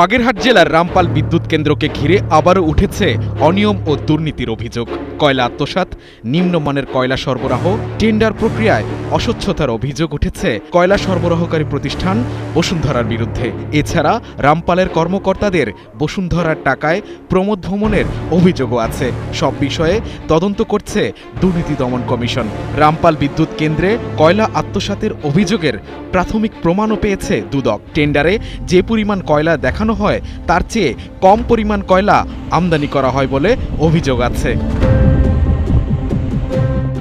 বাগেরহাট জেলার রামপাল বিদ্যুৎ কেন্দ্রকে ঘিরে আবারও উঠেছে অনিয়ম ও দুর্নীতির অভিযোগ। কয়লা আত্মসাৎ, নিম্নমানের কয়লা সরবরাহ, টেন্ডার প্রক্রিয়ায় অস্বচ্ছতার অভিযোগ উঠেছে কয়লা সরবরাহকারী প্রতিষ্ঠান বসুন্ধরার বিরুদ্ধে। এছাড়া রামপালের কর্মকর্তাদের বসুন্ধরার টাকায় প্রমোদ ভ্রমণের অভিযোগও আছে। সব বিষয়ে তদন্ত করছে দুর্নীতি দমন কমিশন। রামপাল বিদ্যুৎ কেন্দ্রে কয়লা আত্মসাতের অভিযোগের প্রাথমিক প্রমাণও পেয়েছে দুদক। টেন্ডারে যে পরিমাণ কয়লা দেখানো হয়, তার চেয়ে কম পরিমাণ কয়লা আমদানি করা হয় বলে অভিযোগ আছে।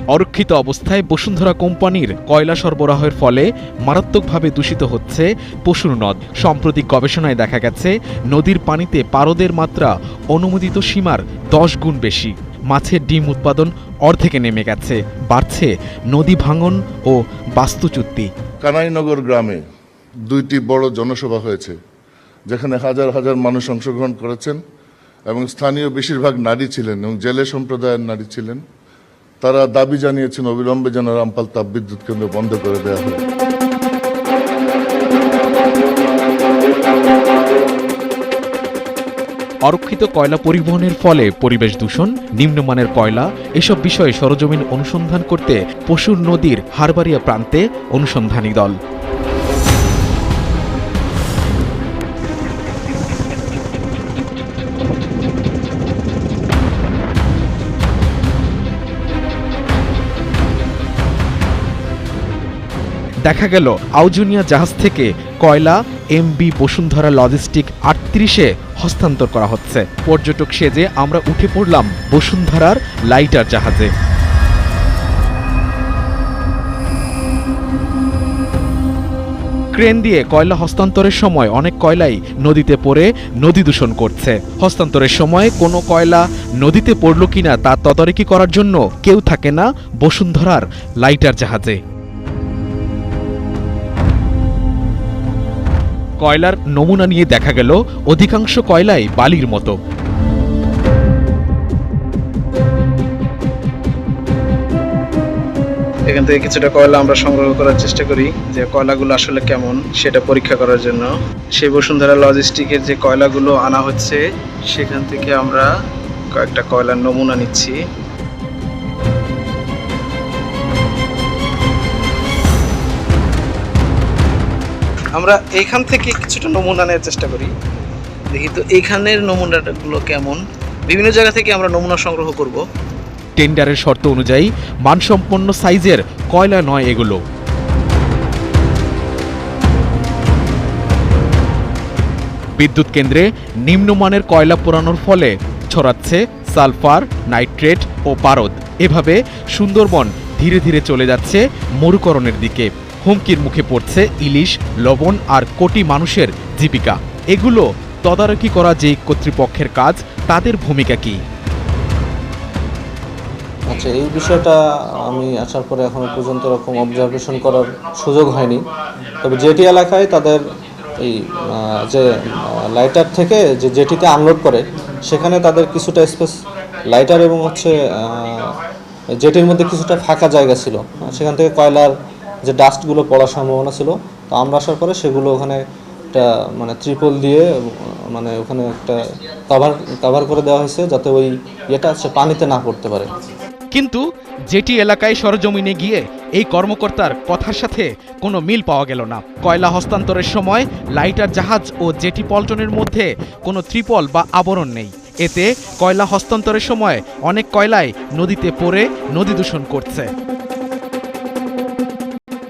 অরক্ষিত অবস্থায় বসুন্ধরা কোম্পানির কয়লা সরবরাহের ফলে মারাত্মকভাবে দূষিত হচ্ছে পশুর নদ। সাম্প্রতিক গবেষণায় দেখা গেছে, নদীর পানিতে পারদের মাত্রা অনুমোদিত সীমার দশ গুণ বেশি। মাছের ডিম উৎপাদন অর্ধেকে নেমে গেছে, বাড়ছে নদী ভাঙন ও বাস্তুচ্যুতি। কানাইনগর গ্রামে দুইটি বড় জনসভা হয়েছে। যেখানে হাজার হাজার মানুষ অংশগ্রহণ করেছেন এবং স্থানীয় বেশিরভাগ নারী ছিলেন এবং জেলে সম্প্রদায়ের নারী ছিলেন। তারা দাবি জানিয়েছেন, অবিলম্বে যেন রামপাল তাপবিদ্যুৎ কেন্দ্র বন্ধ করে দেওয়া হয়। অরক্ষিত কয়লা পরিবহনের ফলে পরিবেশ দূষণ, নিম্নমানের কয়লা, এসব বিষয়ে সরজমিন অনুসন্ধান করতে পশুর নদীর হারবাড়িয়া প্রান্তে অনুসন্ধানী দল। দেখা গেল আউজুনিয়া জাহাজ থেকে কয়লা, এমবি, বসুন্ধরা লজিস্টিক আটত্রিশে হস্তান্তর করা হচ্ছে। পর্যটক সেজে আমরা উঠে পড়লাম বসুন্ধরার লাইটার জাহাজে। ক্রেন দিয়ে কয়লা হস্তান্তরের সময় অনেক কয়লাই নদীতে পড়ে নদী দূষণ করছে। হস্তান্তরের সময় কোনো কয়লা নদীতে পড়ল কিনা তা তদারকি করার জন্য কেউ থাকে না বসুন্ধরার লাইটার জাহাজে। কয়লার নমুনা নিয়ে দেখা গেল, অধিকাংশ কয়লাই বালির মতো। এখান থেকে কিছুটা কয়লা আমরা সংগ্রহ করার চেষ্টা করি, যে কয়লাগুলো আসলে কেমন সেটা পরীক্ষা করার জন্য। সেই বসুন্ধরা লজিস্টিকের যে কয়লাগুলো আনা হচ্ছে, সেখান থেকে আমরা কয়েকটা কয়লার নমুনা নিচ্ছি। আমরা এইখান থেকে কিছুটা নমুনা নেওয়ার চেষ্টা করি। দেখি তো এইখানের নমুনাগুলো কেমন। বিভিন্ন জায়গা থেকে আমরা নমুনা সংগ্রহ করব। টেন্ডারের শর্ত অনুযায়ী মানসম্পন্ন সাইজের কয়লা নয় এগুলো। বিদ্যুৎ কেন্দ্রে নিম্নমানের কয়লা পোড়ানোর ফলে ছড়াচ্ছে সালফার, নাইট্রেট ও পারদ। এভাবে সুন্দরবন ধীরে ধীরে চলে যাচ্ছে মরুকরণের দিকে। হুমকির মুখে পড়ছে ইলিশ, লবণ আর কোটি মানুষের জীবিকা। এগুলো তদারকি করা যে কর্তৃপক্ষের কাজ, তাদের ভূমিকা কী? আচ্ছা এই বিষয়টা আমি আসার পরে এখনও পর্যন্ত এরকম অবজারভেশন করার সুযোগ হয়নি। তবে জেটি এলাকায় তাদের এই যে লাইটার থেকে যে জেটিতে আনলোড করে, সেখানে তাদের কিছুটা স্পেস লাইটার এবং হচ্ছে জেটির মধ্যে কিছুটা ফাঁকা জায়গা ছিল। সেখান থেকে কয়লার যে ডাস্টগুলো পড়ার সম্ভাবনা ছিল, তো আমরা আসার পরে সেগুলো ওখানে একটা মানে ত্রিপল দিয়ে মানে ওখানে একটা কভার কভার করে দেওয়া হয়েছে যাতে ওই ইয়েটা সে পানিতে না পড়তে পারে। কিন্তু যেটি এলাকায় সরজমিনে গিয়ে এই কর্মকর্তার কথার সাথে কোনো মিল পাওয়া গেল না। কয়লা হস্তান্তরের সময় লাইটার জাহাজ ও জেটি পল্টনের মধ্যে কোনো ত্রিপল বা আবরণ নেই। এতে কয়লা হস্তান্তরের সময় অনেক কয়লায় নদীতে পড়ে নদী দূষণ করছে।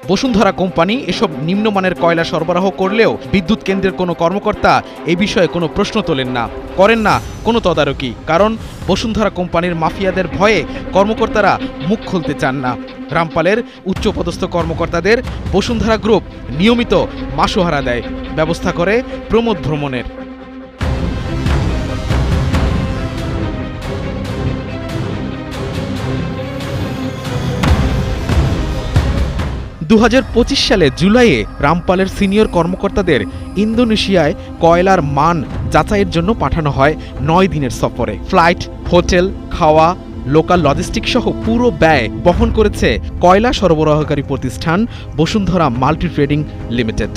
বসুন্ধরা কোম্পানি এসব নিম্নমানের কয়লা সরবরাহ করলেও বিদ্যুৎ কেন্দ্রের কোনো কর্মকর্তা এ বিষয়ে কোনো প্রশ্ন তোলেন না। করেন না কোনো তদারকি, কারণ বসুন্ধরা কোম্পানির মাফিয়াদের ভয়ে কর্মকর্তারা মুখ খুলতে চান না। রামপালের উচ্চপদস্থ কর্মকর্তাদের বসুন্ধরা গ্রুপ নিয়মিত মাসোহারা দেয়, ব্যবস্থা করে প্রমোদ ভ্রমণের। দু হাজার পঁচিশ সালে জুলাইয়ে রামপালের সিনিয়র কর্মকর্তাদের ইন্দোনেশিয়ায় কয়লার মান যাচাইয়ের জন্য পাঠানো হয় নয় দিনের সফরে। ফ্লাইট, হোটেল, খাওয়া, লোকাল লজিস্টিক সহ পুরো ব্যয় বহন করেছে কয়লা সরবরাহকারী প্রতিষ্ঠান বসুন্ধরা মাল্টি ট্রেডিং লিমিটেড।